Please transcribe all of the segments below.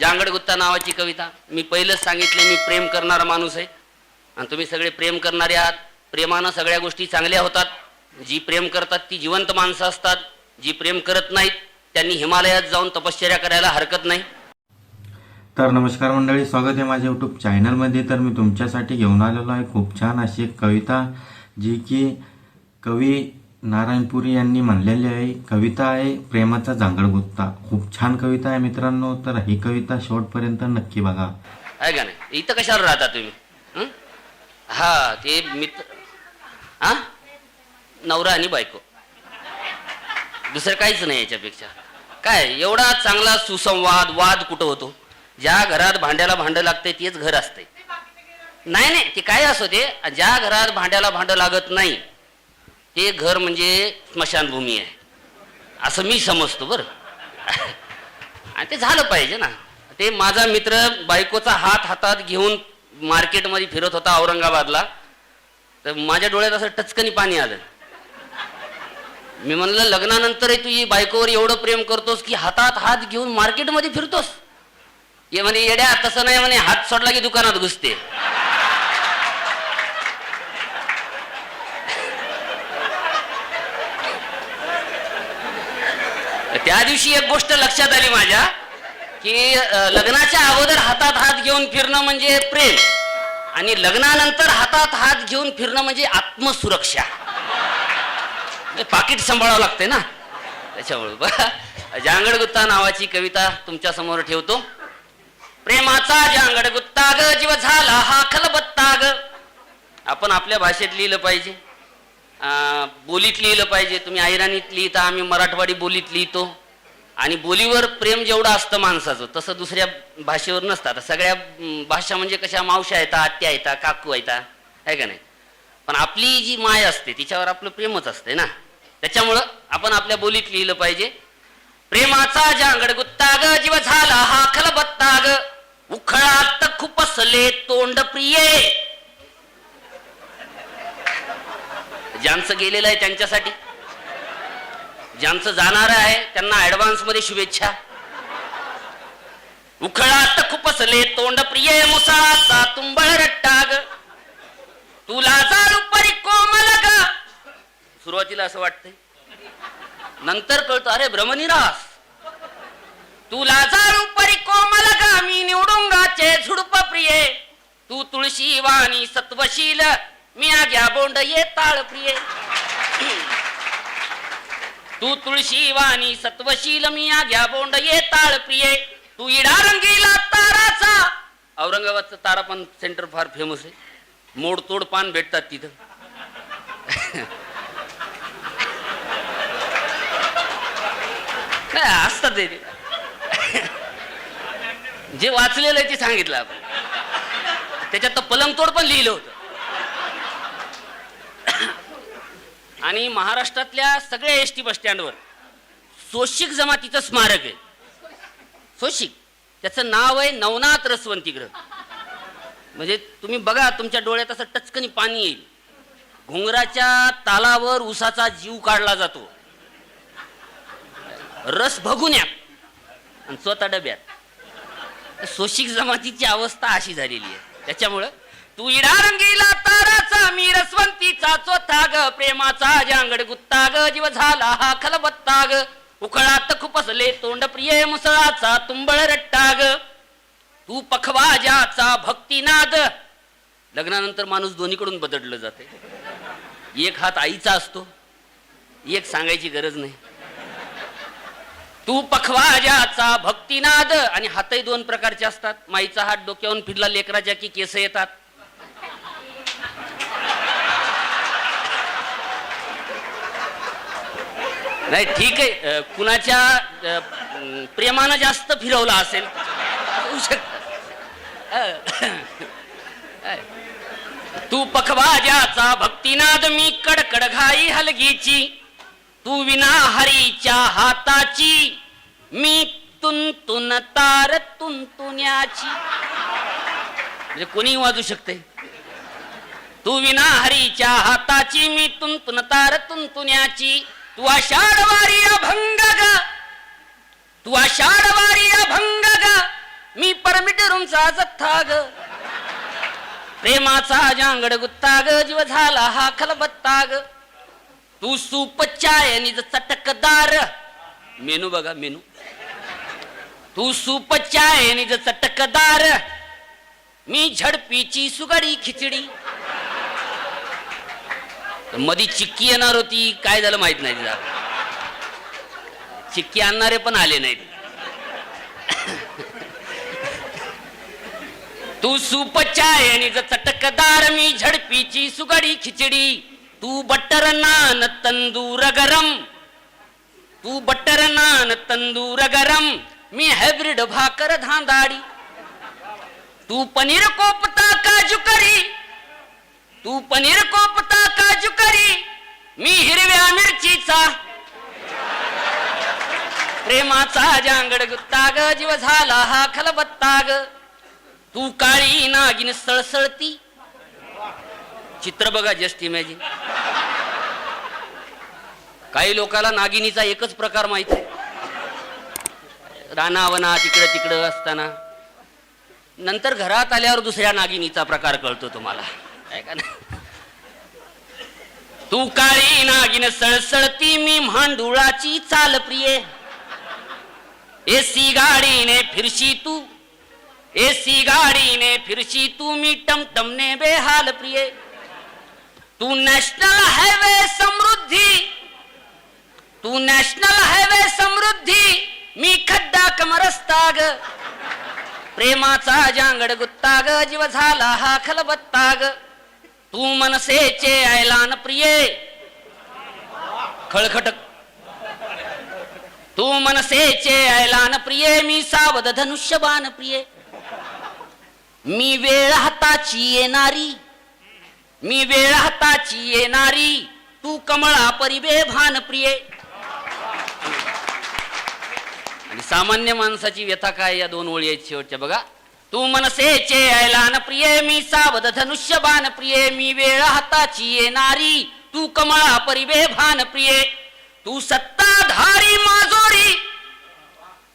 जांगड गुत्ता नावाची कविता. मी पहिलंच सांगितले मी प्रेम करणारा माणूस आहे. आणि तुम्ही सगळे प्रेम करणारे आहात. प्रेमानं सगळ्या गोष्टी चांगल्या होतात. जी प्रेम करतात ती जिवंत माणसं असतात. जी प्रेम करत नाहीत त्यांनी हिमालयात जाऊन तपश्चर्या करायला हरकत नाही. तर नमस्कार मंडळी स्वागत आहे माझ्या यूट्यूब चॅनलमध्ये तर मी तुमच्यासाठी घेऊन आलेलो आहे. खूप छान अशी एक कविता जी की कवी नारायणपुरी यांनी म्हणलेली आहे कविता आहे प्रेमाचा जांगडगुत्ता खूप छान कविता आहे मित्रांनो तर ही कविता शेवटपर्यंत नक्की बघा. आहे का नाही? इथं कशाला राहता तुम्ही? हं? हा ते मित्र हा? नवरा आणि बायको. दुसरं काहीच नाही याच्यापेक्षा. काय एवढा चांगला सुसंवाद वाद कुठं होतो? ज्या घरात भांड्याला भांडं लागते तेच घर असते नाही नाही ते काय असो ते ज्या घरात भांड्याला भांडं लागत नाही ते घर म्हणजे स्मशानभूमी आहे. असं मी समजतो बरं. आणि ते झालं पाहिजे ना. ते माझा मित्र बायकोचा हात हातात घेऊन मार्केटमध्ये फिरत होता औरंगाबादला. तर माझ्या डोळ्यात असं टचकनी पाणी आलं. मी म्हणलं लग्नानंतरही तू बायकोवर एवढं प्रेम करतोस की हातात हात घेऊन मार्केटमध्ये फिरतोस? ये म्हणे येड्या तसं नाही म्हणे हात सोडला की दुकानात घुसते. त्या दिवशी एक गोष्ट लक्षात आली माझ्या की लग्नाच्या अगोदर हातात हात घेऊन फिरणं म्हणजे प्रेम आणि लग्नानंतर हातात हात घेऊन फिरणं म्हणजे आत्मसुरक्षा. म्हणजे पाकिट सांभाळावं लागते ना? त्याच्यामुळे. बघा नावाची कविता तुमच्यासमोर ठेवतो. प्रेमाचा जांगडगुत्ता ग जीव झाला हा खलबत्ता ग. आपण आपल्या भाषेत लिहिलं पाहिजे. बोलीत लिहिलं पाहिजे. तुम्ही ऐराणीत लिहिता आम्ही मराठवाडी बोलीत लिहितो. आणि बोलीवर प्रेम जेवढं असतं माणसाचं तसं दुसऱ्या भाषेवर नसतं. आता सगळ्या भाषा म्हणजे कशा मावशा येतात आत्या येतात काकू येतात आहे का नाही? पण आपली जी माय असते तिच्यावर आपलं प्रेमच असते ना. त्याच्यामुळं आपण आपल्या बोलीत लिहिलं पाहिजे. प्रेमाचा जांगड गुत्ता ग जीव झाला हा खलबत्ता ग. उखळात खुपसले तोंड प्रिये. ज्यांचं गेलेलं आहे त्यांच्यासाठी. ज्यांचं जाणार आहे त्यांना ऍडव्हान्समध्ये शुभेच्छा. उखळात खुपसले तोंड प्रिय मुसाचा तुंबळ रट्टाग. तुला जाळू परी कोमल ग. सुरुवातीला असं वाटतंय. नंतर कळतो अरे भ्रमनिरास तुला जाळू परी कोमल ग. मी निवडुंगाचे झुडप प्रिये. तू तुळशी वाणी सत्वशील. मी आग्या बोंड ये ताळ प्रिये. तू तुळशी वाणी सत्वशील मी आग्या बोंड ये ताळ प्रिये. तू इडा रंगीला ताराचा. औरंगाबादचं तारा पण सेंटर फार फेमस आहे. मोडतोड पान भेटतात तिथं. काय असतात ते? जे वाचलेलं आहे ते सांगितलं आपण. त्याच्यात तर पलंगतोड पण लिहिलं होतं. आणि महाराष्ट्रातल्या सगळ्या एस टी बसस्टँडवर सोशिक जमातीचं स्मारक आहे. सोशिक. त्याचं नाव आहे नवनाथ रसवंतीग्रह म्हणजे तुम्ही बघा तुमच्या डोळ्यात असं टचकनी पाणी येईल. घुंगराच्या तालावर उसाचा जीव काढला जातो. रस भगुन्यात आणि स्वतः डब्यात. सोशिक जमातीची अवस्था अशी झालेली आहे. त्याच्यामुळं तू इडारंगीला मी रसवंतीचा चोथा ग प्रेमाचा जांगड गुत्ता ग जीव झाला हा खलबत्ता ग उखळात खुपसले तोंड प्रिय मुसळाचा तुंबळ रट्टा ग तू पखवाजाचा भक्तिनाद. लग्नानंतर माणूस दोन्हीकडून बदललं जाते. एक हात आईचा असतो एक सांगायची गरज नाही. तू पखवाजाचा भक्तिनाद. आणि हातही दोन प्रकारचे असतात. माईचा हात डोक्यावरून फिरला लेकराच्या की केस येतात. नाही ठीक आहे. कुणाच्या प्रेमानं जास्त फिरवला असेल होऊ शकतं. तू पखवाजाचा भक्तीनाद मी कडकड घाई हलगीची तू विना हरीच्या हाताची मी तुंतुन तार तुंतुण्याची म्हणजे कोणी वाजू शकते. तू विना हरीच्या हाताची मी तुंतुन तार तुंतुण्याची तू आषाढवारी अभंग ग. तू आषाढवारी अभंग ग. आमचा जथ्था ग. प्रेमाचा जांगड गुत्ता ग. जीव झाला हा खलबत्ता ग. तू सुपचाय निज चटकदार मेनू बघा मेनू. तू सुपचाय निज चटकदार मी झडपीची सुगडी खिचडी. मधी चिक्की येणार होती काय झालं माहीत नाही तिला. चिक्की आणणारे पण आले नाहीत. तू सुपचाय आणि चटकदार मी झडपीची सुगडी खिचडी तू बटर नान तंदूर गरम. तू बटर नान तंदूर गरम मी हायब्रिड भाकर धांदाडी. तू पनीर कोपता काजू करी तू पनीर कोपता काजू करी मी हिरव्या मिरचीचा. प्रेमाचा जांगड गुत्ता ग जीव झाला हा खलबत्ता ग. तू काळी नागिन सळसळती. चित्र बघा जस्ट इमॅजिन काही लोकाला नागिनीचा एकच प्रकार माहीत आहे. रानावना तिकडं तिकडं असताना. नंतर घरात आल्यावर दुसऱ्या नागिनीचा प्रकार कळतो तुम्हाला. तू काळी नागिन सळसळती मी मांडुळाची चाल प्रिये. एसी गाडीने फिरशी तू एसी गाडीने फिरशी तू मी टमटमने बेहाल प्रिये. तू नॅशनल हायवे समृद्धी तू नॅशनल हायवे समृद्धी मी खड्डा कमरस्ता ग प्रेमाचा जांगड गुत्ता ग जीव झाला हा खलबत्ता ग तू मनसेचे ऐलान प्रिये. खळखटक तू मनसेचे ऐलान प्रिये मी सावध धनुष्यबाण प्रिये. मी वेळ हाताची येणारी मी वेळ हाताची येणारी तू कमळा परिबे भान प्रिये. आणि सामान्य माणसाची व्यथा काय या दोन ओळी आहेत शेवटच्या? बघा. तू मनसेचे ऐलान प्रिये मी सावध धनुष्यबाण प्रिये मी वेळ हाताची येणारी तू कमळा परिवे भान प्रिये. तू सत्ताधारी माजोरी.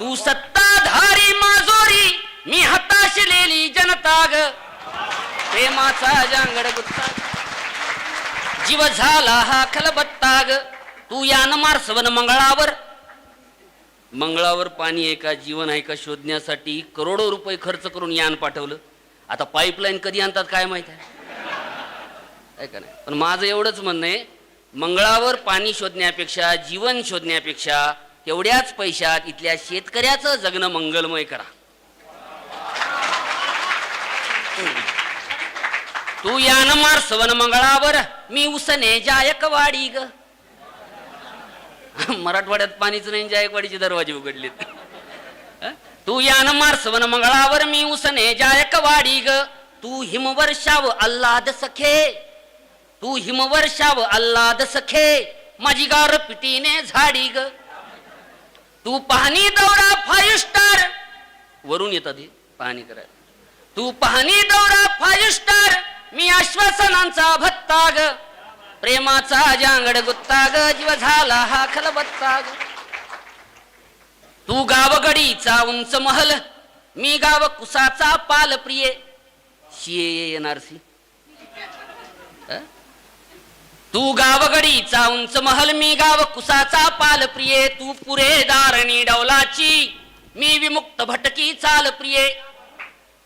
तू सत्ताधारी माजोरी. मी हताशलेली जनता ग प्रेमाचा जांगड गुत्ता. जीव झाला हा खलबत्ता ग तू यान मार्सवन मंगळावर. मंगळावर पाणी आहे का जीवन आहे का शोधण्यासाठी करोडो रुपये खर्च करून यान पाठवलं. आता पाईपलाईन कधी आणतात काय माहीत आहे? का नाही पण माझं एवढंच म्हणणं आहे मंगळावर पाणी शोधण्यापेक्षा जीवन शोधण्यापेक्षा तेवढ्याच पैशात इथल्या शेतकऱ्याचं जगणं मंगलमय करा. तू यान मार सवन मंगळावर मी उसने जायकवाडी ग. मराठवाड्यात पाणीच नाही जायकवाडीचे दरवाजे उघडलेत. तू यान मार सवन मंगळावर मी उसने जायक वाडी ग. तू हिमवर्षाव अल्लाद सखे. तू हिमवर्षाव अल्लाद सखे. माझी गार पिटीने झाडी ग. तू पाहणी दौरा फाईव्ह स्टार. वरून येतात हे पाहणी करायला. तू पाहणी दौरा फाईव्ह स्टार. मी आश्वासनांचा भत्ता ग. प्रेमाचा जांगड गुत्ता ग जीव झाला हा खलबत्ता ग तू गावगडीचा उंच महल मी गाव कुसाचा पाल प्रिय शिये येणार सी. तू गावगडीचा उंच महल मी गाव कुसाचा पाल प्रिये तू पुरे दारणी डौलाची मी विमुक्त भटकी चाल प्रिये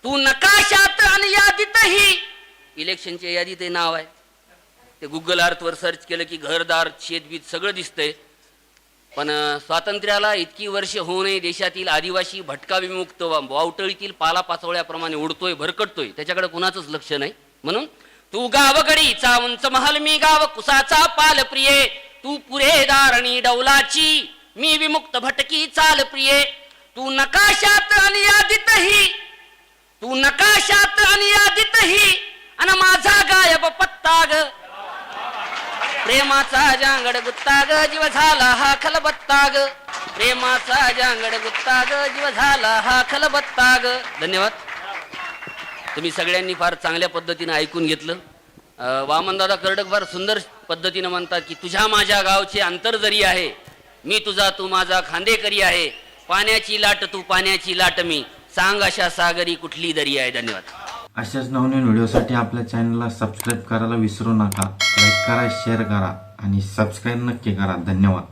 तू नकाशात आणि यादीतही. इलेक्शनच्या यादीत नाव आहे. ते गुगल अर्थवर सर्च केलं की घरदार शेतबीत सगळं दिसतंय. पण स्वातंत्र्याला इतकी वर्ष होऊनही देशातील आदिवासी भटका विमुक्त वावटळीतील पाला पाचोळ्याप्रमाणे उडतोय भरकटतोय त्याच्याकडे कुणाचंच लक्ष नाही. म्हणून तू गावगडीचा उंच महाल मी गाव कुसाचा पाल प्रिये तू पुरे दारणी डौलाची मी विमुक्त भटकी चाल प्रिये तू नकाशात आणि यादीतही तू नकाशात आणि यादीतही आणि माझा गायब पत्ता ग प्रेमाचा जांगड गुत्ता ग जीव झाला हा खलबत्ता ग. प्रेमाचा जांगड गुत्ता ग जीव झाला हा खलबत्ता ग. धन्यवाद. तुम्ही सगळ्यांनी फार चांगल्या पद्धतीने ऐकून घेतलं. वामनदादा कर्डक फार सुंदर पद्धतीनं म्हणतात की तुझ्या माझ्या गावचे अंतर जरी आहे मी तुझा तू माझा खांदेकरी आहे. पाण्याची लाट तू पाण्याची लाट मी. सांग अशा सागरी कुठली दरी आहे. धन्यवाद. अशाच नवनवीन व्हिडिओसाठी आपल्या चॅनलला सबस्क्राईब करायला विसरू नका. लाईक करा शेअर करा आणि सबस्क्राईब नक्की करा. धन्यवाद.